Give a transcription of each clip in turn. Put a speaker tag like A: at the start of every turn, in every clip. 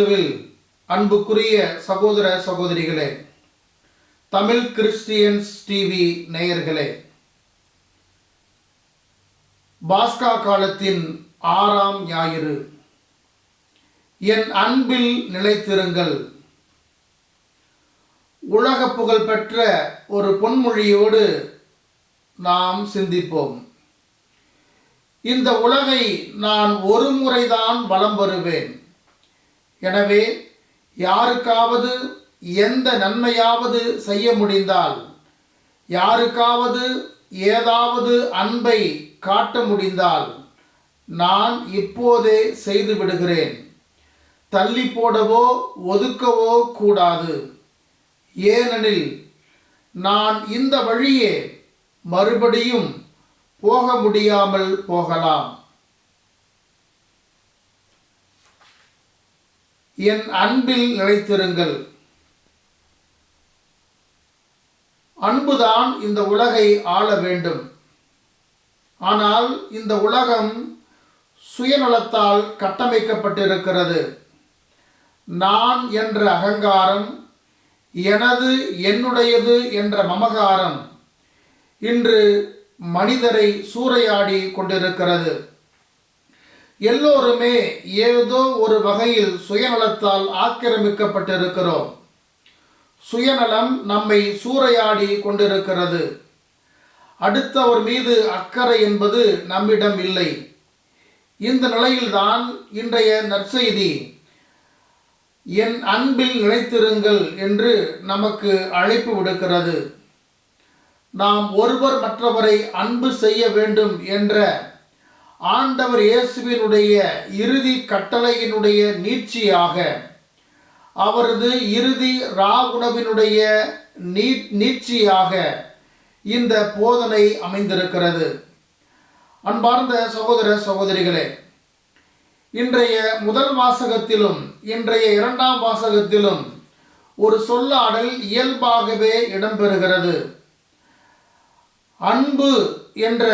A: கிறிஸ்துவில் அன்புக்குரிய சகோதர சகோதரிகளே தமிழ் கிறிஸ்டியன்ஸ் டிவி நேயர்களே பாஸ்கா காலத்தின் ஆறாம் ஞாயிறு என் அன்பில் நிலைத்திருங்கள். உலக புகழ்பெற்ற ஒரு பொன்மொழியோடு நாம் சிந்திப்போம். இந்த உலகை நான் ஒரு முறைதான் வலம் வருவேன். எனவே யாருக்காவது எந்த நன்மையாவது செய்ய முடிந்தால் யாருக்காவது ஏதாவது அன்பை காட்ட முடிந்தால் நான் இப்போதே செய்து விடுகிறேன். தள்ளி போடவோ ஒதுக்கவோ கூடாது. ஏனெனில் நான் இந்த வழியே மறுபடியும் போக முடியாமல் போகலாம். என் அன்பில் நிலைத்திருங்கள். அன்புதான் இந்த உலகை ஆள வேண்டும். ஆனால் இந்த உலகம் சுயநலத்தால் கட்டமைக்கப்பட்டிருக்கிறது. நான் என்ற அகங்காரம் எனது என்னுடையது என்ற மமகாரம் இன்று மனிதரை சூறையாடி கொண்டிருக்கிறது. எல்லோருமே ஏதோ ஒரு வகையில் சுயநலத்தால் ஆக்கிரமிக்கப்பட்டிருக்கிறோம். சுயநலம் நம்மை சூறையாடி கொண்டிருக்கிறது. அடுத்தவர் மீது அக்கறை என்பது நம்மிடம் இல்லை. இந்த நிலையில்தான் இன்றைய நற்செய்தி. என் அன்பில் நிலைத்திருங்கள் என்று நமக்கு அழைப்பு விடுக்கிறது. நாம் ஒருவர் மற்றவரை அன்பு செய்ய வேண்டும் என்ற ஆண்டவர் இயேசுவினுடைய இறுதி கட்டளையினுடைய நீட்சியாக அவரது இறுதி ராகுணவினுடைய நீ நீட்சியாக இந்த போதனை அமைந்திருக்கிறது. அன்பார்ந்த சகோதர சகோதரிகளே இன்றைய முதல் வாசகத்திலும் இன்றைய இரண்டாம் வாசகத்திலும் ஒரு சொல்லாடல் இயல்பாகவே இடம்பெறுகிறது. அன்பு என்ற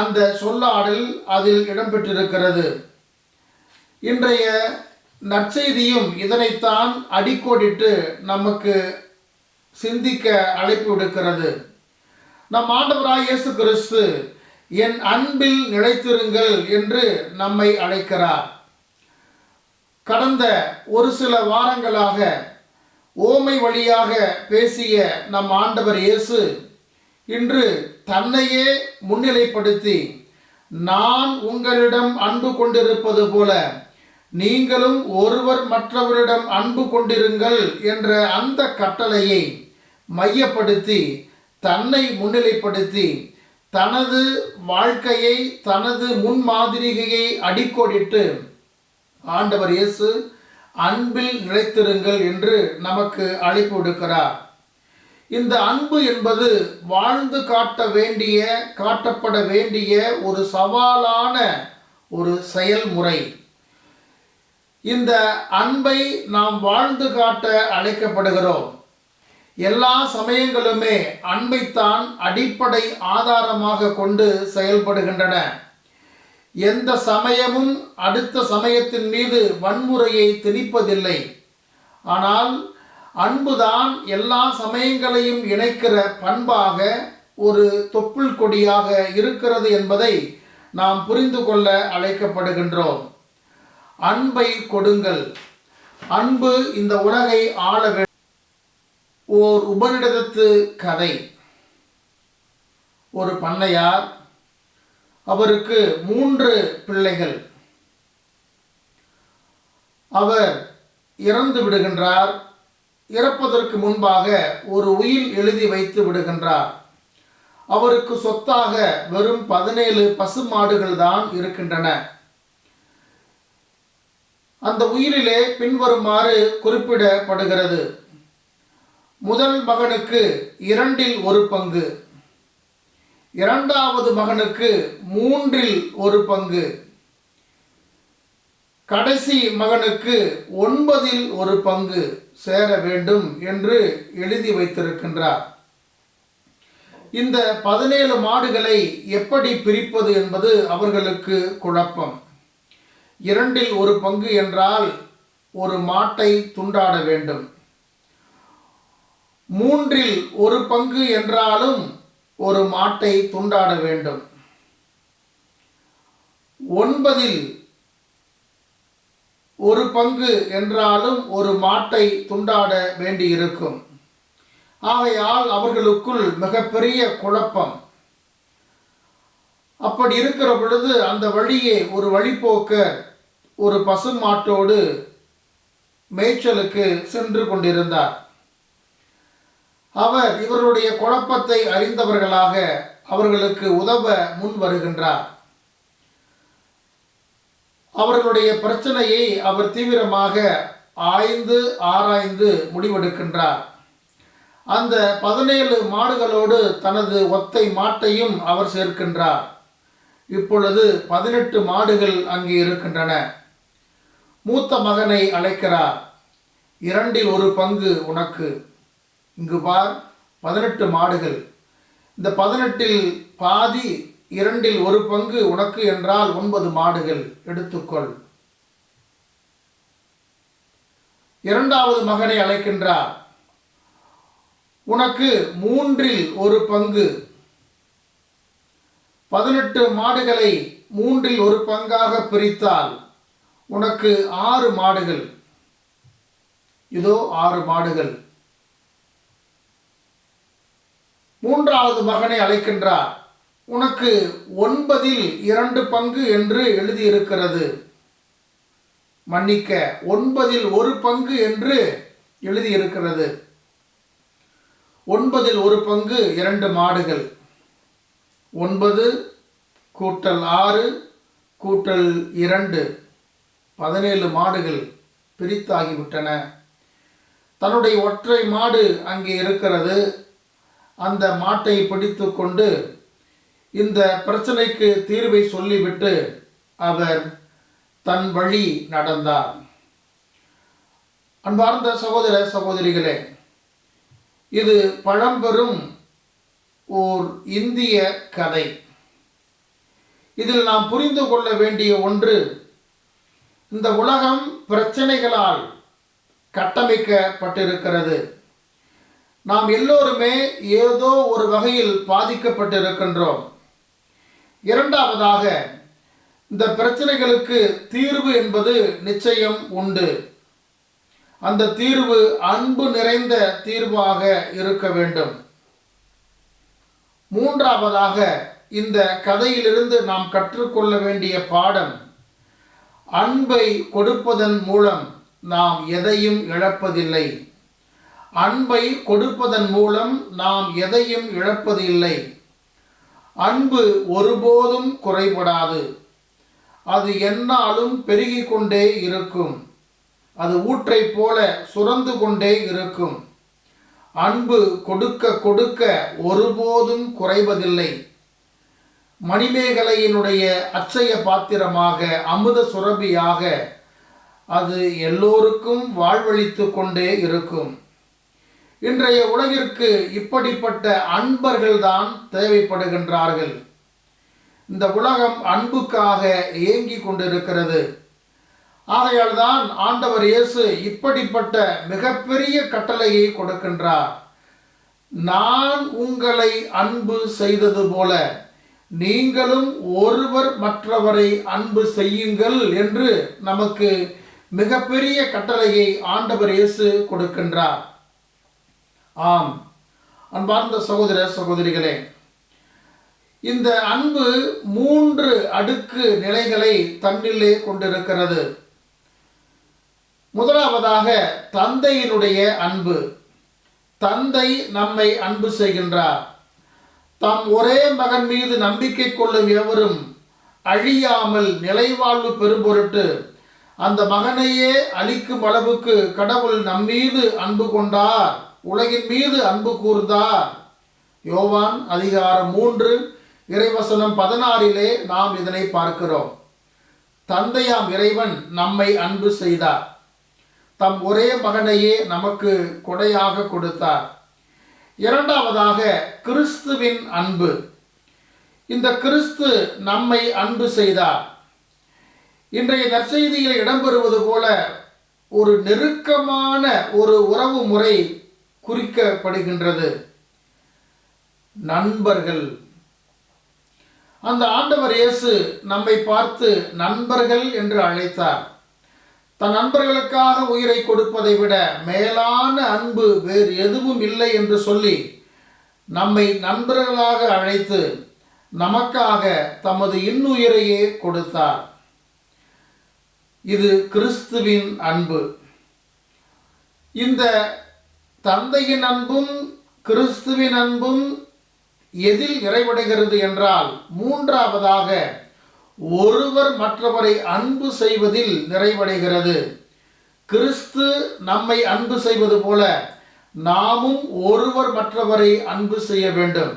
A: அந்த சொல்லாடல் அதில் இடம்பெற்றிருக்கிறது. இன்றைய நற்செய்தியும் இதனைத்தான் அடிக்கோடிட்டு நமக்கு சிந்திக்க அழைப்பு விடுக்கிறது. நம் ஆண்டவராய் இயேசு கிறிஸ்து என் அன்பில் நிலைத்திருங்கள் என்று நம்மை அழைக்கிறார். கடந்த ஒரு சில வாரங்களாக ஓமை வழியாக பேசிய நம் ஆண்டவர் இயேசு இன்று தன்னையே முன்னிலைப்படுத்தி நான் உங்களிடம் அன்பு கொண்டிருப்பது போல நீங்களும் ஒருவர் மற்றவரிடம் அன்பு கொண்டிருங்கள் என்ற அந்த கட்டளையை மையப்படுத்தி தன்னை முன்னிலைப்படுத்தி தனது வாழ்க்கையை தனது முன்மாதிரிகையை அடிக்கோடிட்டு ஆண்டவர் இயேசு அன்பில் நிலைத்திருங்கள் என்று நமக்கு அழைப்பு விடுக்கிறார். இந்த அன்பு என்பது வாழ்ந்து காட்ட வேண்டிய காட்டப்பட வேண்டிய ஒரு சவாலான ஒரு செயல்முறை. இந்த அன்பை நாம் வாழ்ந்து காட்ட அழைக்கப்படுகிறோம். எல்லா சமயங்களுமே அன்பைத்தான் அடிப்படை ஆதாரமாக கொண்டு செயல்படுகின்றன. எந்த சமயமும் அடுத்த சமயத்தின் மீது வன்முறையை திணிப்பதில்லை. ஆனால் அன்புதான் எல்லா சமயங்களையும் இணைக்கிற பண்பாக ஒரு தொப்புள் கொடியாக இருக்கிறது என்பதை நாம் புரிந்து கொள்ள அழைக்கப்படுகின்றோம். அன்பை கொடுங்கள். அன்பு இந்த உலகை ஆள ஓர் உபனிடத்து கதை. ஒரு பண்ணையார் அவருக்கு மூன்று பிள்ளைகள். அவர் இறந்து விடுகின்றார். இறப்பதற்கு முன்பாக ஒரு உயில் எழுதி வைத்து விடுகின்றார். அவருக்கு சொத்தாக வெறும் பதினேழு பசு மாடுகள் தான் இருக்கின்றன. அந்த உயிரிலே பின்வருமாறு குறிப்பிடப்படுகிறது. முதல் மகனுக்கு இரண்டில் ஒரு பங்கு. இரண்டாவது மகனுக்கு மூன்றில் ஒரு பங்கு. கடைசி மகனுக்கு ஒன்பதில் ஒரு பங்கு. சேர வேண்டும் என்று எழுதி வைத்திருக்கின்றார். இந்த பதினேழு மாடுகளை எப்படி பிரிப்பது என்பது அவர்களுக்கு குழப்பம். இரண்டில் ஒரு பங்கு என்றால் ஒரு மாட்டை துண்டாட வேண்டும். மூன்றில் ஒரு பங்கு என்றாலும் ஒரு மாட்டை துண்டாட வேண்டும். ஒன்பதில் ஒரு பங்கு என்றாலும் ஒரு மாட்டை துண்டாட வேண்டியிருக்கும். ஆகையால் அவர்களுக்குள் மிகப்பெரிய குழப்பம். அப்படி இருக்கிற பொழுது அந்த வழியே ஒரு வழிபோக்கர் ஒரு பசு மாட்டோடு மேய்ச்சலுக்கு சென்று கொண்டிருந்தார். அவர் இவருடைய குழப்பத்தை அறிந்தவர்களாக அவர்களுக்கு உதவ முன் வருகின்றார். அவர்களுடைய பிரச்சனையை அவர் தீவிரமாக ஆய்ந்து ஆராய்ந்து முடிவெடுக்கின்றார். அந்த பதினேழு மாடுகளோடு தனது ஒத்தை மாட்டையும் அவர் சேர்க்கின்றார். இப்பொழுது பதினெட்டு மாடுகள் அங்கே இருக்கின்றன. மூத்த மகனை அழைக்கிறார். இரண்டில் ஒரு பங்கு உனக்கு. இங்கு பார் பதினெட்டு மாடுகள். இந்த பதினெட்டில் பாதி இரண்டில் ஒரு பங்கு உனக்கு என்றால் ஒன்பது மாடுகள். எடுத்துக்கொள். இரண்டாவது மகனை அழைக்கின்றார். உனக்கு மூன்றில் ஒரு பங்கு. பதினெட்டு மாடுகளை மூன்றில் ஒரு பங்காக பிரித்தால் உனக்கு ஆறு மாடுகள். இதோ ஆறு மாடுகள். மூன்றாவது மகனை அழைக்கின்றார். உனக்கு ஒன்பதில் இரண்டு பங்கு என்று எழுதியிருக்கிறது. மன்னிக்க ஒன்பதில் ஒரு பங்கு என்று எழுதியிருக்கிறது. ஒன்பதில் ஒரு பங்கு இரண்டு மாடுகள். ஒன்பது கூட்டல் ஆறு கூட்டல் இரண்டு. பதினேழு மாடுகள் பிரித்தாகிவிட்டன. தன்னுடைய ஒற்றை மாடு அங்கே இருக்கிறது. அந்த மாட்டை பிடித்து கொண்டு இந்த பிரச்சனைக்கு தீர்வை சொல்லிவிட்டு அவர் தன் வழி நடந்தார். அன்பார்ந்த சகோதர சகோதரிகளே இது பழம்பெரும் ஓர் இந்திய கதை. இதில் நாம் புரிந்து கொள்ள வேண்டிய ஒன்று இந்த உலகம் பிரச்சனைகளால் கட்டமைக்கப்பட்டிருக்கிறது. நாம் எல்லோருமே ஏதோ ஒரு வகையில் பாதிக்கப்பட்டிருக்கின்றோம். இரண்டாவதாக இந்த பிரச்சனைகளுக்கு தீர்வு என்பது நிச்சயம் உண்டு. அந்த தீர்வு அன்பு நிறைந்த தீர்வாக இருக்க வேண்டும். மூன்றாவதாக இந்த கதையிலிருந்து நாம் கற்றுக்கொள்ள வேண்டிய பாடம் அன்பை கொடுப்பதன் மூலம் நாம் எதையும் இழப்பதில்லை. அன்பை கொடுப்பதன் மூலம் நாம் எதையும் இழப்பதில்லை. அன்பு ஒருபோதும் குறைபடாது. அது என்னாலும் பெருகிக் கொண்டே இருக்கும். அது ஊற்றை போல சுரந்து கொண்டே இருக்கும். அன்பு கொடுக்க கொடுக்க ஒருபோதும் குறைவதில்லை. மணிமேகலையினுடைய அச்சய பாத்திரமாக அமுத சுரபியாக அது எல்லோருக்கும் வாழ்வழித்து கொண்டே இருக்கும். இன்றைய உலகிற்கு இப்படிப்பட்ட அன்பர்கள்தான் தேவைப்படுகின்றார்கள். இந்த உலகம் அன்புக்காக ஏங்கி கொண்டிருக்கிறது. ஆகையால் தான் ஆண்டவர் இயேசு இப்படிப்பட்ட மிகப்பெரிய கட்டளையை கொடுக்கின்றார். நான் உங்களை அன்பு செய்தது போல நீங்களும் ஒருவர் மற்றவரை அன்பு செய்யுங்கள் என்று நமக்கு மிகப்பெரிய கட்டளையை ஆண்டவர் இயேசு கொடுக்கின்றார். ஆம். அன்பார்ந்த சகோதர சகோதரிகளே இந்த அன்பு மூன்று அடுக்கு நிலைகளை தன்னிலே கொண்டிருக்கிறது. முதலாவதாக தந்தையினுடைய அன்பு. தந்தை நம்மை அன்பு செய்கின்றார். தம் ஒரே மகன் மீது நம்பிக்கை கொள்ளும் எவரும் அழியாமல் நிலைவாழ்வு பெறும் பொருட்டு அந்த மகனையே அழிக்கும் அளவுக்கு கடவுள் நம்மீது அன்பு கொண்டார். உலகின் மீது அன்பு கூர்ந்தார் யோவான் அதிகாரம் மூன்று இறைவசனம் பதினாறிலே நாம் இதனை பார்க்கிறோம். தந்தையாம் இறைவன் நம்மை அன்பு செய்தார். தம் ஒரே மகனையே நமக்கு கொடையாக கொடுத்தார். இரண்டாவதாக கிறிஸ்துவின் அன்பு. இந்த கிறிஸ்து நம்மை அன்பு செய்தார். இன்றைய நற்செய்தியில் இடம்பெறுவது போல ஒரு நெருக்கமான ஒரு உறவு முறை குறிக்கப்படுகின்றது. நண்பர்கள். அந்த ஆண்டவர் இயேசு நம்மை பார்த்து நண்பர்கள் என்று அழைத்தார். தன் நண்பர்களுக்காக உயிரை கொடுப்பதை விட மேலான அன்பு வேறு எதுவும் இல்லை என்று சொல்லி நம்மை நண்பர்களாக அழைத்து நமக்காக தமது இன்னுயிரையே கொடுத்தார். இது கிறிஸ்துவின் அன்பு. இந்த தந்தையின் அன்பும் கிறிஸ்துவின் அன்பும் எதில் நிறைவடைகிறது என்றால் மூன்றாவதாக ஒருவர் மற்றவரை அன்பு செய்வதில் நிறைவடைகிறது. கிறிஸ்து நம்மை அன்பு செய்வது போல நாமும் ஒருவர் மற்றவரை அன்பு செய்ய வேண்டும்.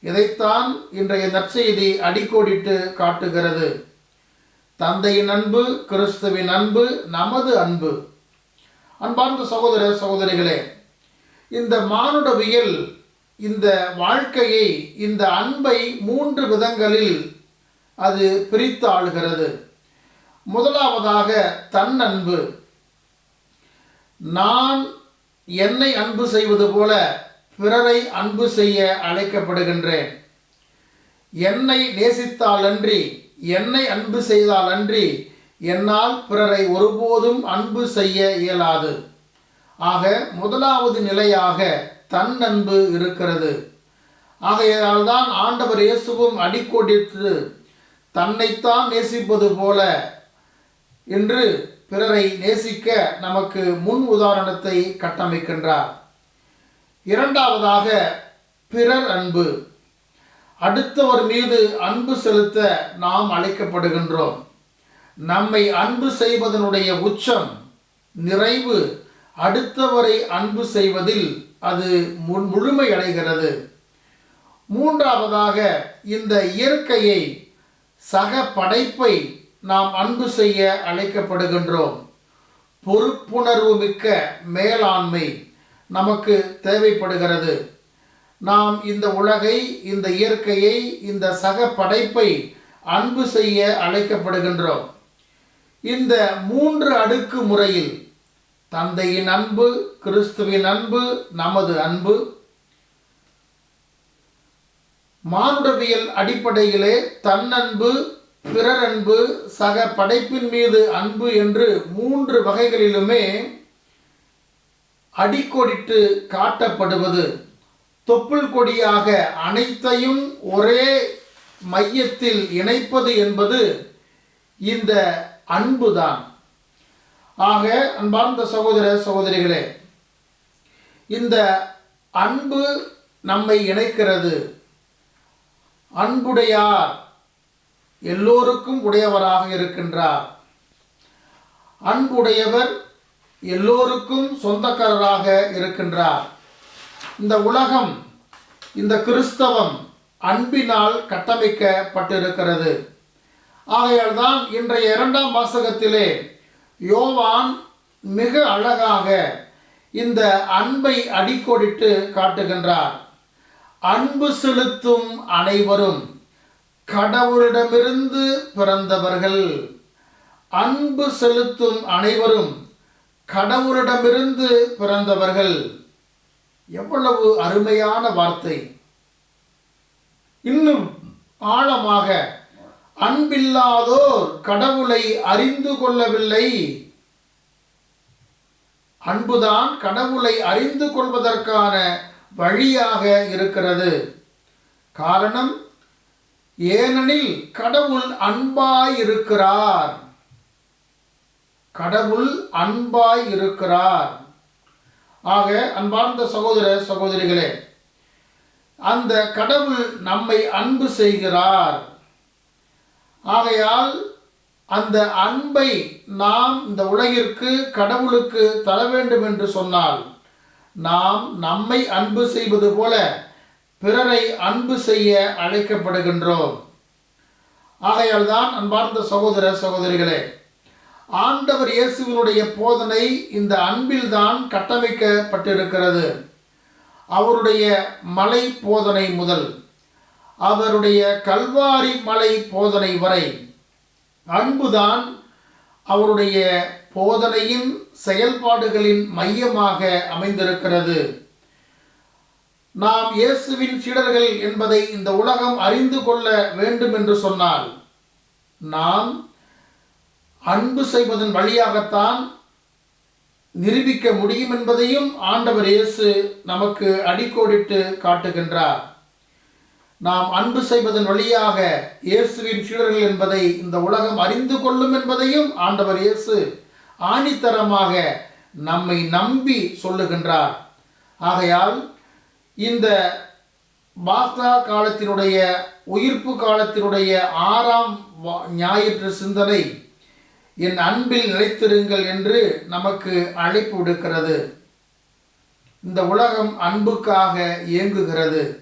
A: இதைத்தான் இன்றைய நற்செய்தி அடிக்கோடிட்டு காட்டுகிறது. தந்தையின் அன்பு கிறிஸ்துவின் அன்பு நமது அன்பு. அன்பார்ந்த சகோதர சகோதரிகளே இந்த மானுடவியல் இந்த வாழ்க்கையை இந்த அன்பை மூன்று விதங்களில் அது பிரித்து ஆளுகிறது. முதலாவதாக தன் அன்பு நான் என்னை அன்பு செய்வது போல பிறரை அன்பு செய்ய அழைக்கப்படுகின்றேன். என்னை நேசித்தாலன்றி என்னை அன்பு செய்தாலன்றி என்னால் பிறரை ஒருபோதும் அன்பு செய்ய இயலாது. ஆக முதலாவது நிலையாக தன் அன்பு இருக்கிறது. ஆகையால் தான் ஆண்டவர் இயேசுவும் அடிக்கோடிட்டு தன்னைத்தான் நேசிப்பது போல என்று பிறரை நேசிக்க நமக்கு முன் உதாரணத்தை கட்டமைக்கின்றார். இரண்டாவதாக பிறர் அன்பு. அடுத்தவர் மீது அன்பு செலுத்த நாம் அழைக்கப்படுகின்றோம். நம்மை அன்பு செய்வதனுடைய உச்சம் நிறைவு அடுத்தவரை அன்பு செய்வதில் அது முழுமையடைகிறது. மூன்றாவதாக இந்த இயற்கையை சக படைப்பை நாம் அன்பு செய்ய அழைக்கப்படுகின்றோம். பொறுப்புணர்வு மிக்க மேலாண்மை நமக்கு தேவைப்படுகிறது. நாம் இந்த உலகை இந்த இயற்கையை இந்த சக படைப்பை அன்பு செய்ய அழைக்கப்படுகின்றோம். இந்த மூன்று அடுக்கு முறையில் தந்தையின் அன்பு கிறிஸ்துவின் அன்பு நமது அன்பு. மானுடவியல் அடிப்படையிலே தன்னன்பு பிறர் அன்பு சக படைப்பின் மீது அன்பு என்று மூன்று வகைகளிலுமே அடிக்கோடிட்டு காட்டப்படுவது. தொப்புள் கொடியாக அனைத்தையும் ஒரே மையத்தில் இணைப்பது என்பது இந்த அன்புதான். ஆக அன்பார்ந்த சகோதர சகோதரிகளே இந்த அன்பு நம்மை இணைக்கிறது. அன்புடையார் எல்லோருக்கும் உடையவராக இருக்கின்றார். அன்புடையவர் எல்லோருக்கும் சொந்தக்காரராக இருக்கின்றார். இந்த உலகம் இந்த கிறிஸ்தவம் அன்பினால் கட்டமைக்கப்பட்டிருக்கிறது. ஆகையால் தான் இன்றைய இரண்டாம் வாசகத்திலே யோவான் மிக அழகாக இந்த அன்பை அடிக்கோடிட்டு காட்டுகின்றார். அன்பு செலுத்தும் அனைவரும் கடவுளிடமிருந்து பிறந்தவர்கள். அன்பு செலுத்தும் அனைவரும் கடவுளிடமிருந்து பிறந்தவர்கள். எவ்வளவு அருமையான வார்த்தை. இன்னும் ஆழமாக அன்பில்லாதோர் கடவுளை அறிந்து கொள்ளவில்லை. அன்புதான் கடவுளை அறிந்து கொள்வதற்கான வழியாக இருக்கிறது. காரணம் ஏனெனில் கடவுள் அன்பாய் இருக்கிறார் கடவுள் அன்பாய் இருக்கிறார் ஆக அன்பார்ந்த சகோதர சகோதரிகளே அந்த கடவுள் நம்மை அன்பு செய்கிறார். ஆகையால் அந்த அன்பை நாம் இந்த உலகிற்கு கடவுளுக்கு தர வேண்டும் என்று சொன்னால் நாம் நம்மை அன்பு செய்வது போல பிறரை அன்பு செய்ய அழைக்கப்படுகின்றோம். ஆகையால் தான் அன்பார்ந்த சகோதர சகோதரிகளே ஆண்டவர் இயேசுவினுடைய போதனை இந்த அன்பில்தான் கட்டமைக்கப்பட்டிருக்கிறது. அவருடைய மலை போதனை முதல். அவருடைய கல்வாரி மலை போதனை வரை அன்புதான் அவருடைய போதனையின் செயல்பாடுகளின் மையமாக அமைந்திருக்கிறது. நாம் இயேசுவின் சீடர்கள் என்பதை இந்த உலகம் அறிந்து கொள்ள வேண்டும் என்று சொன்னால் நாம் அன்பு செய்வதன் வழியாகத்தான் நிரூபிக்க முடியும் என்பதையும் ஆண்டவர் இயேசு நமக்கு அடிக்கோடிட்டு காட்டுகின்றார். நாம் அன்பு செய்வதன் வழியாக இயேசுவின் சீடர்கள் என்பதை இந்த உலகம் அறிந்து கொள்ளும் என்பதையும் ஆண்டவர் இயேசு ஆணித்தரமாக நம்மை நம்பி சொல்லுகின்றார். ஆகையால் இந்த பாஸ்தா காலத்தினுடைய உயிர்ப்பு காலத்தினுடைய ஆறாம் வா- ஞாயிற்று சிந்தனை என் அன்பில் நிலைத்திருங்கள் என்று நமக்கு அழைப்பு விடுக்கிறது. இந்த உலகம் அன்புக்காக இயங்குகிறது.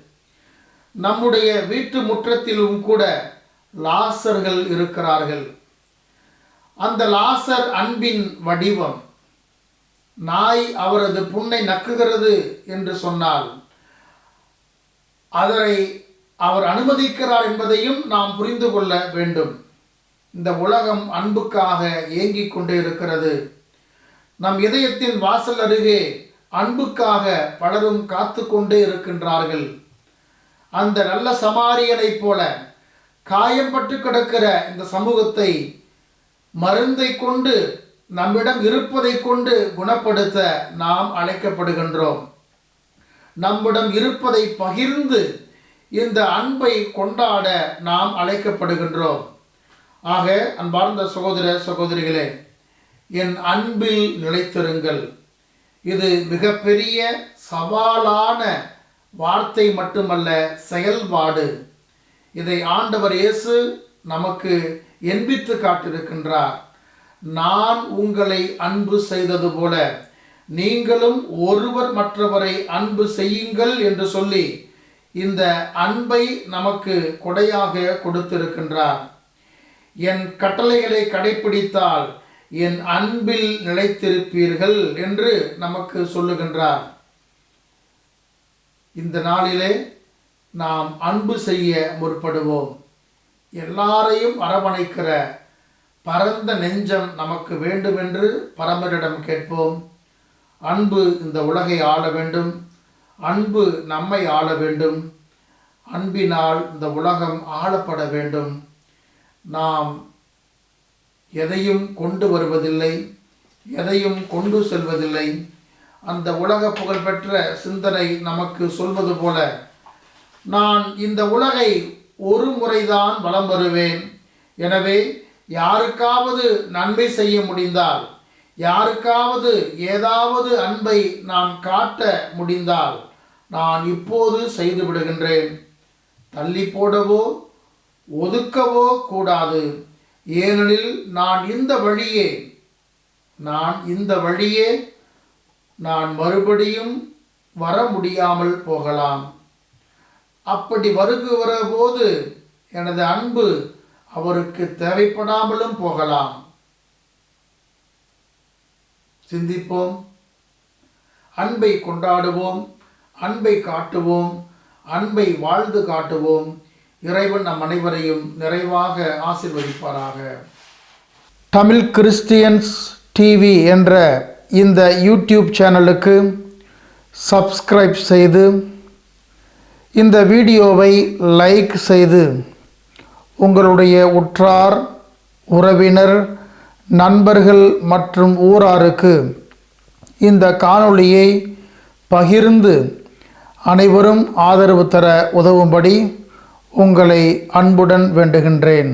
A: நம்முடைய வீட்டு முற்றத்திலும் கூட லாசர்கள் இருக்கிறார்கள். அந்த லாசர் அன்பின் வடிவம். நாய் அவரது புண்ணை நக்குகிறது என்று சொன்னால் அதனை அவர் அனுமதிக்கிறார் என்பதையும் நாம் புரிந்து கொள்ள வேண்டும். இந்த உலகம் அன்புக்காக ஏங்கிக் கொண்டே இருக்கிறது. நம் இதயத்தின் வாசல் அருகே அன்புக்காக பலரும் காத்து கொண்டே இருக்கின்றார்கள். அந்த நல்ல சமாரியனைப் போல காயம்பட்டு கிடக்கிற இந்த சமூகத்தை மருந்தை கொண்டு நம்மிடம் இருப்பதை கொண்டு குணப்படுத்த நாம் அழைக்கப்படுகின்றோம். நம்மிடம் இருப்பதை பகிர்ந்து இந்த அன்பை கொண்டாட நாம் அழைக்கப்படுகின்றோம். ஆக அன்பார்ந்த சகோதர சகோதரிகளே என் அன்பில் நிலைத்திருங்கள். இது மிகப்பெரிய சவாலான வார்த்தை மட்டுமல்ல செயல்பாடு. இதை ஆண்டவர் இயேசு நமக்கு எண்பித்து காட்டிருக்கின்றார் நான் உங்களை அன்பு செய்தது போல நீங்களும் ஒருவர் மற்றவரை அன்பு செய்யுங்கள் என்று சொல்லி இந்த அன்பை நமக்கு கொடையாக கொடுத்திருக்கின்றார். என் கட்டளைகளை கடைப்பிடித்தால் என் அன்பில் நிலைத்திருப்பீர்கள் என்று நமக்கு சொல்லுகின்றார். இந்த நாளிலே நாம் அன்பு செய்ய முற்படுவோம். எல்லாரையும் அரவணைக்கிற பரந்த நெஞ்சம் நமக்கு வேண்டுமென்று பரம்பரிடம் பரமரிடம் கேட்போம். அன்பு இந்த உலகை ஆள வேண்டும். அன்பு நம்மை ஆள வேண்டும். அன்பினால் இந்த உலகம் ஆளப்பட வேண்டும். நாம் எதையும் கொண்டு வருவதில்லை எதையும் கொண்டு செல்வதில்லை. அந்த உலக புகழ்பெற்ற சிந்தனை நமக்கு சொல்வது போல நான் இந்த உலகை ஒரு முறைதான் வலம் வருவேன். எனவே யாருக்காவது நன்மை செய்ய முடிந்தால் யாருக்காவது ஏதாவது அன்பை நான் காட்ட முடிந்தால் நான் இப்போது செய்து விடுகின்றேன். தள்ளி போடவோ ஒதுக்கவோ கூடாது. ஏனெனில் நான் இந்த வழியே நான் இந்த வழியே நான் மறுபடியும் வர முடியாமல் போகலாம். அப்படி வருகிற போது எனது அன்பு அவருக்கு தேவைப்படாமலும் போகலாம். சிந்திப்போம். அன்பை கொண்டாடுவோம். அன்பை காட்டுவோம். அன்பை வாழ்ந்து காட்டுவோம். இறைவன் நம் அனைவரையும் நிறைவாக ஆசிர்வதிப்பாராக. தமிழ் கிறிஸ்டியன்ஸ் டிவி என்ற இந்த யூடியூப் சேனலுக்கு சப்ஸ்கிரைப் செய்து இந்த வீடியோவை லைக் செய்து உங்களுடைய உற்றார் உறவினர் நண்பர்கள் மற்றும் ஊராருக்கு இந்த காணொளியை பகிர்ந்து அனைவரும் ஆதரவு தர உதவும்படி உங்களை அன்புடன் வேண்டுகின்றேன்.